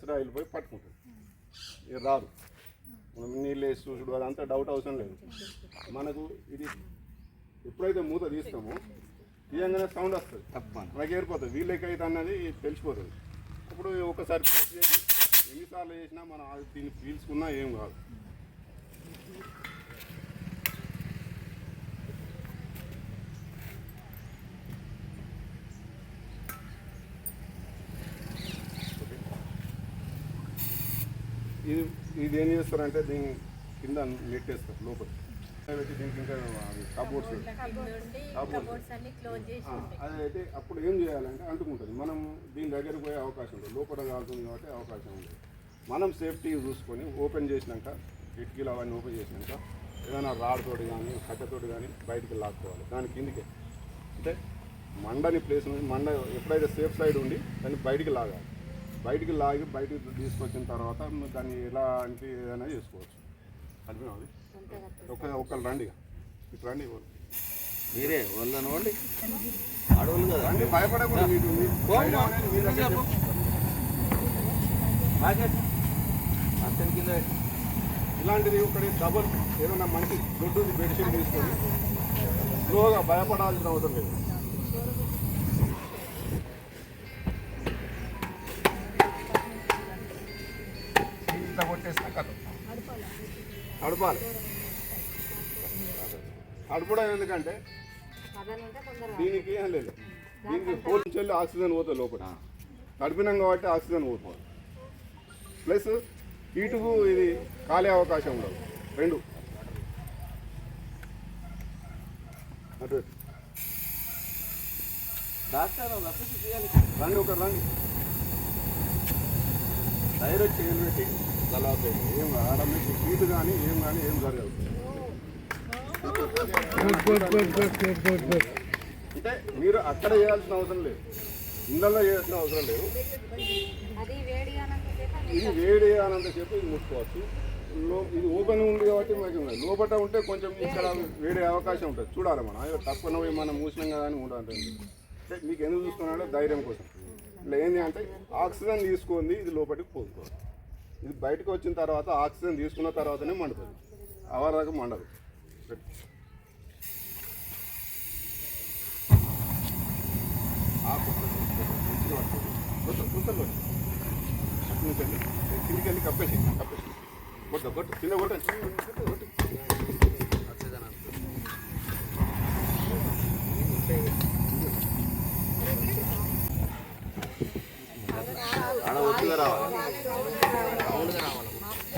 కచరా వెళ్ళిపోయి పట్టుకుంటుంది. ఇది రాదు. మనం నీళ్ళు వేసి చూసుడు అదంతా డౌట్ అవసరం లేదు. మనకు ఇది ఎప్పుడైతే మూత తీస్తామో తీయంగానే సౌండ్ వస్తుంది. మనకి ఏరిపోతుంది వీళ్ళకి అయితే అన్నది తెలిసిపోతుంది. అప్పుడు ఒకసారి ఎన్నిసార్లు చేసినా మనం దీన్ని పీల్చుకున్నా ఏం కాదు. ఇది ఏం చేస్తారంటే దీని కింద నెట్టేస్తారు లోపల. పెట్టి దీనికి ఇంకా కబోర్డ్స్ కబోర్డ్స్ అన్ని క్లోజ్ చేసి ఉంటాయి. అదైతే అప్పుడు ఏం చేయాలంటే అంటుకుంటుంది. మనం దీని దగ్గరకు పోయే అవకాశం ఉంది లోపల కాలుతుంది కాబట్టి అవకాశం ఉంది మనం సేఫ్టీ చూసుకొని ఓపెన్ చేసినాక కిటికీలు అవన్నీ ఓపెన్ చేసినాక ఏదైనా రాడ్ తోటి కానీ కట్టెతోటి కానీ బయటికి లాక్కోవాలి. దాని కిందికే. అంటే మండని ప్లేస్ నుంచి మండ ఎప్పుడైతే సేఫ్ సైడ్ ఉండి దాన్ని బయటికి లాగాలి. బయటికి లాగి బయటికి తీసుకొచ్చిన తర్వాత దాన్ని ఎలా అంటే ఏదైనా చేసుకోవచ్చు. అర్థమవుతుంది ఒక ఒకళ్ళు రండి. ఇటు రండి మీరే వాళ్ళనవ్వండి కదా. రండి భయపడకూడదు. అతని కింద. ఇలాంటిది ఒకటి డబుల్ ఏదైనా మంచి దొడ్డుది బెడ్షీట్ తీసుకొని స్లోగా భయపడాల్సిన అవసరం లేదు. అడపాలి అడపడం ఎందుకంటే దీనికి ఏం లేదు. దీనికి హోల్ నుంచి వెళ్ళి ఆక్సిజన్ పోతుంది లోపల. తడిపినాం కాబట్టి ఆక్సిజన్ పోతుంది. ప్లస్ హీటుకు ఇది కాలే అవకాశం ఉండదు. రెండు. అటు. డాక్టర్ రండి ఒక రండి. డైరెక్ట్ చేయలు ఏం ఆడ మీకు హీట్ కానీ ఏం కానీ ఏం జరగదు. అంటే మీరు అక్కడ చేయాల్సిన అవసరం లేదు. ఇళ్ళల్లో చేయాల్సిన అవసరం లేదు. ఇది వేడి అనంతసేపు ఇది ముట్టుకోవచ్చు. లో ఇది ఓపెన్ ఉంది కాబట్టి మనకి ఉన్నది. లోపల ఉంటే కొంచెం ఇక్కడ వేడే అవకాశం ఉంటుంది. చూడాలి మనం. అయ్యో తక్కువ పోయి మనం మూసినాం కదా అని ఉండాలి అంటే మీకు ఎందుకు చూస్తున్నాడో ధైర్యం కోసం. ఇట్లా ఏంటి అంటే ఆక్సిజన్ తీసుకుంది ఇది లోపలికి పోతుంది. ఇది బయటకు వచ్చిన తర్వాత ఆక్సిజన్ తీసుకున్న తర్వాతనే మండుతుంది. అవర్ దాకా మండదు. కూర్చోండి కిందికి వెళ్ళి కప్పేసి కప్పేసి కొట్టు. కొట్టు కింద కొట్టండి ఆడ ఒత్తుగా రావాలి.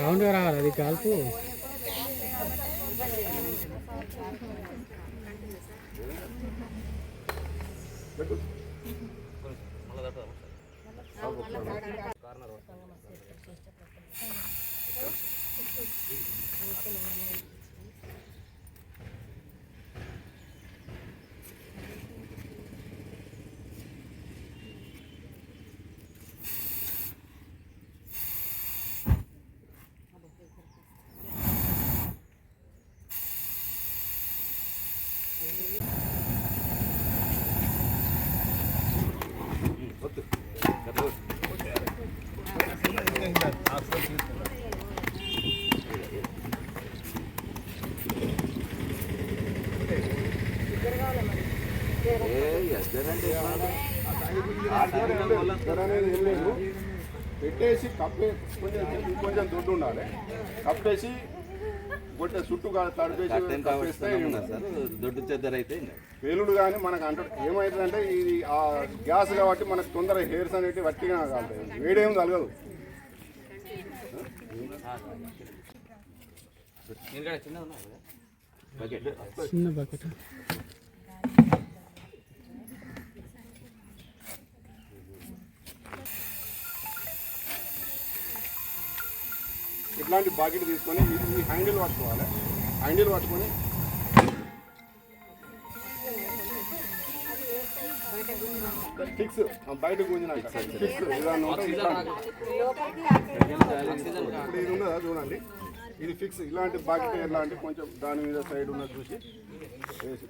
సౌండ్గా రావాలి అది కాల్పు పెట్టు పెట్టేసి కప్పే కొంచెం కొంచెం దుడ్డు ఉండాలి. కప్పేసి కొట్టే చుట్టూ తడిపేసి కప్పేస్తే దొడ్డు చెద్దరు అయితే పేలుడు కానీ మనకు అంటే ఏమవుతుందంటే ఇది ఆ గ్యాస్ కాబట్టి మనకు తొందర హెయిర్స్ అనేవి వట్టిగా కాలుతాయి. వేడేం కలగదు బకెట్ చిన్న బకెట్ ఇట్లాంటి బాకెట్ తీసుకొని ఈ- హ్యాండిల్ పట్టుకోవాలి హ్యాండిల్ పట్టుకొని ఫిక్స్ బయట గుంజినాక. ఫిక్స్. ఇప్పుడు ఇది ఉన్నదా చూడండి. ఇది ఫిక్స్ ఇలాంటి బాకెట్ ఇలాంటి కొంచెం దాని మీద సైడ్ ఉన్నది చూసి వేసి.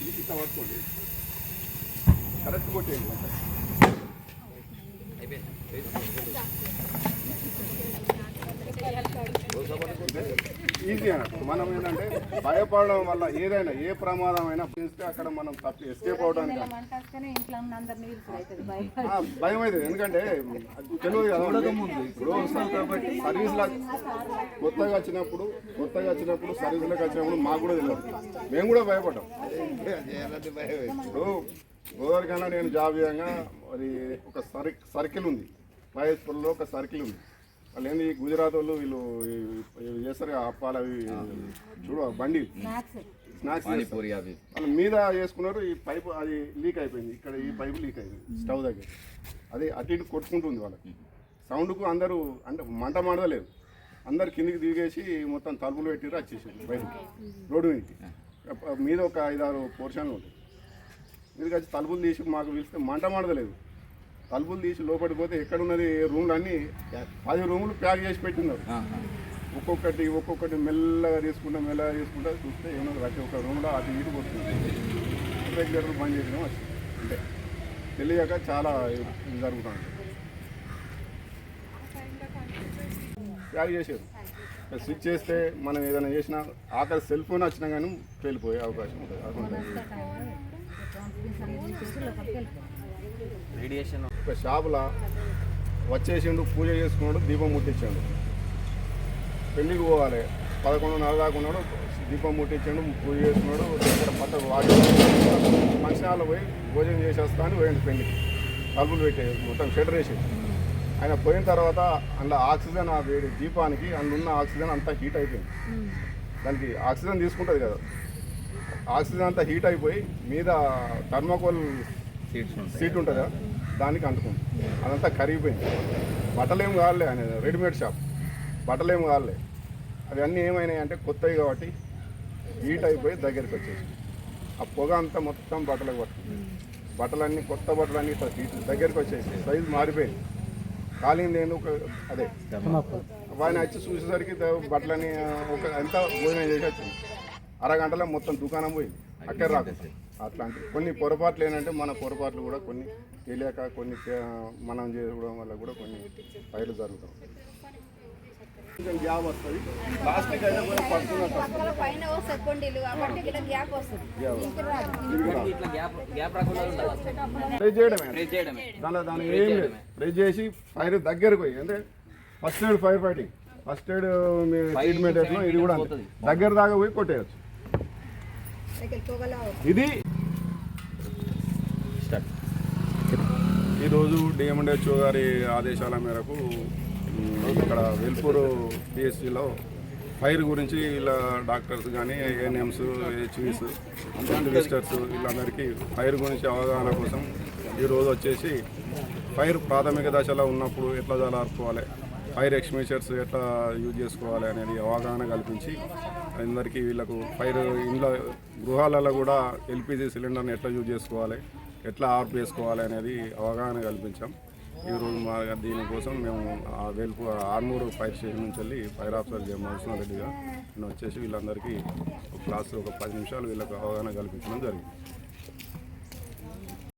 ఇది ఇట్లా పట్టుకోండి కరెక్ట్ కొట్టేయండి. ఈజీ అన్నట్టు. మనం ఏంటంటే భయపడడం వల్ల ఏదైనా ఏ ప్రమాదం అయినా చేస్తే అక్కడ మనం తప్పి ఎస్కేప్ అవడానికి అవుతుంది భయం అయితే ఎందుకంటే తెలియదు కదా ఇప్పుడు వస్తాం కాబట్టి సర్వీస్లో కొత్తగా వచ్చినప్పుడు కొత్తగా వచ్చినప్పుడు సర్వీస్లోకి వచ్చినప్పుడు మాకు కూడా తెలియదు. మేము కూడా భయపడ్డాం. ఇప్పుడు గోదావరి కన్నా నేను జాబ్ చేయంగా అది ఒక సర్ సర్కిల్ ఉంది. వైఎస్పూర్లో ఒక సర్కిల్ ఉంది. వాళ్ళు ఏంది గుజరాత్ వాళ్ళు వీళ్ళు చేస్తారు అప్పాలు అవి చూడు బండి. స్నాక్స్. వాళ్ళు మీద వేసుకున్నారు ఈ పైపు అది లీక్ అయిపోయింది. ఇక్కడ ఈ పైపు లీక్ అయింది స్టవ్ దగ్గర. అది అటు ఇటు కొట్టుకుంటుంది వాళ్ళకి. సౌండ్కు అందరూ అంటే మంట మండలేదు అందరు కిందికి దిగేసి మొత్తం తలుపులు పెట్టిరు వచ్చేసారు బయటికి. రోడ్డు మీదకి. మీద ఒక ఐదారు పోర్షన్లు ఉంటాయి. మీదకి వచ్చి తలుపులు తీసి మాకు పిలిస్తే మంట మండలేదు తలుపులు తీసి లోపలికి పోతే ఎక్కడ ఉన్నది రూమ్లు అన్నీ పది రూములు ప్యాక్ చేసి పెట్టినారు. ఒక్కొక్కటి ఒక్కొక్కటి మెల్లగా తీసుకుంటా మెల్లగా తీసుకుంటా చూస్తే ఏమన్నా ప్రతి ఒక్క రూమ్లో అటు ఇటు కొడుతుంది. రెగ్యులర్ బంద్ చేయడం వచ్చింది అంటే తెలియక చాలా జరుగుతుంది. ప్యాక్ చేసారు స్విచ్ చేస్తే మనం ఏదైనా చేసినా ఆఖరి సెల్ ఫోన్ వచ్చినా కానీ వెళ్ళిపోయే అవకాశం ఉంటుంది. రేడియేషన్ ఒక షాపులో వచ్చేసిండు పూజ చేసుకున్నాడు దీపం ముట్టించాడు. పెళ్ళికి పోవాలి. పదకొండున్నర దాకా ఉన్నాడు దీపం ముట్టించాడు పూజ చేసుకున్నాడు దగ్గర పట్టకు వాడి ఫంక్షనాల్లో పోయి భోజనం చేసేస్తా అని పోయిండు పెళ్ళికి. తలుపులు పెట్టే మొత్తం షెటర్ వేసి ఆయన పోయిన తర్వాత అందులో ఆక్సిజన్ ఆ వేడి దీపానికి అందులో ఉన్న ఆక్సిజన్ అంతా హీట్ అయిపోయింది. దానికి ఆక్సిజన్ తీసుకుంటుంది కదా. ఆక్సిజన్ అంతా హీట్ అయిపోయి మీద థర్మాకోల్ సీట్ ఉంటుందా? దానికి అంటుకుంది. అదంతా కరిగిపోయింది. బట్టలేం కాలే ఆయన రెడీమేడ్ షాప్. బట్టలేం కాలే అవి అన్నీ ఏమైనాయి అంటే కొత్తవి కాబట్టి హీట్ అయిపోయి దగ్గరికి వచ్చేసి ఆ పొగ అంతా మొత్తం బట్టలకు పట్టుకుంది. బట్టలన్నీ కొత్త బట్టలన్నీ హీట్ దగ్గరికి వచ్చేసి సైజు మారిపోయింది. కాలింది నేను ఒక అదే. ఆయన వచ్చి చూసేసరికి బట్టలని ఒక ఎంత భోజనం చేసి వచ్చింది అరగంటలో మొత్తం దుకాణం పోయింది. అక్కడ రాకు అట్లాంటి కొన్ని పొరపాట్లు ఏంటంటే మన పొరపాట్లు కూడా కొన్ని తెలియక కొన్ని చే- మనం చేసుకోవడం వల్ల కూడా కొన్ని ఫైర్లు జరుగుతాం గ్యాప్ వస్తుంది. ప్లాస్టిక్ అయితే కొంచెం పడుతున్నట్టు పైన కొండీలు కాబట్టి ఇక్కడ గ్యాప్ రాకుండా చేయడమే. ప్రెస్ చేయడమే. దానిలో దాని ఏం లేదు. చేసి ఫైర్ దగ్గరకు పోయి అంటే first aid fire fighting. First aid మీ ట్రీట్మెంట్ ఇది కూడా. దగ్గర దాకా పోయి కొట్టేయచ్చు. ఇది ఈరోజు డిఎండ్హెచ్ఓ గారి ఆదేశాల మేరకు ఇక్కడ వెల్పూరు పిఎస్సిలో ఫైర్ గురించి ఇలా డాక్టర్స్ కానీ ఏఎన్ఎంస్ హెచ్విస్ విజిటర్స్ వీళ్ళందరికీ ఫైర్ గురించి అవగాహన కోసం ఈరోజు వచ్చేసి ఫైర్ ప్రాథమిక దశలో ఉన్నప్పుడు ఎట్లా జలార్పుకోవాలి ఫైర్ ఎక్స్మిషర్స్ ఎట్లా యూజ్ చేసుకోవాలి అనేది అవగాహన కల్పించి అందరికీ వీళ్ళకు ఫైర్ ఇంట్లో గృహాలలో కూడా ఎల్పిజి సిలిండర్ని ఎట్లా యూజ్ చేసుకోవాలి ఎట్లా ఆర్ప్ చేసుకోవాలి అనేది అవగాహన కల్పించాం. ఈరోజు మా దీనికోసం మేము ఆ వేల్పు ఆర్మూరు ఫైర్ స్టేషన్ నుంచి వెళ్ళి ఫైర్ ఆఫీసర్ జయమోహన్ రెడ్డిగా నేను వచ్చేసి వీళ్ళందరికీ ఒక క్లాస్ ఒక పది నిమిషాలు వీళ్ళకి అవగాహన కల్పించడం జరిగింది.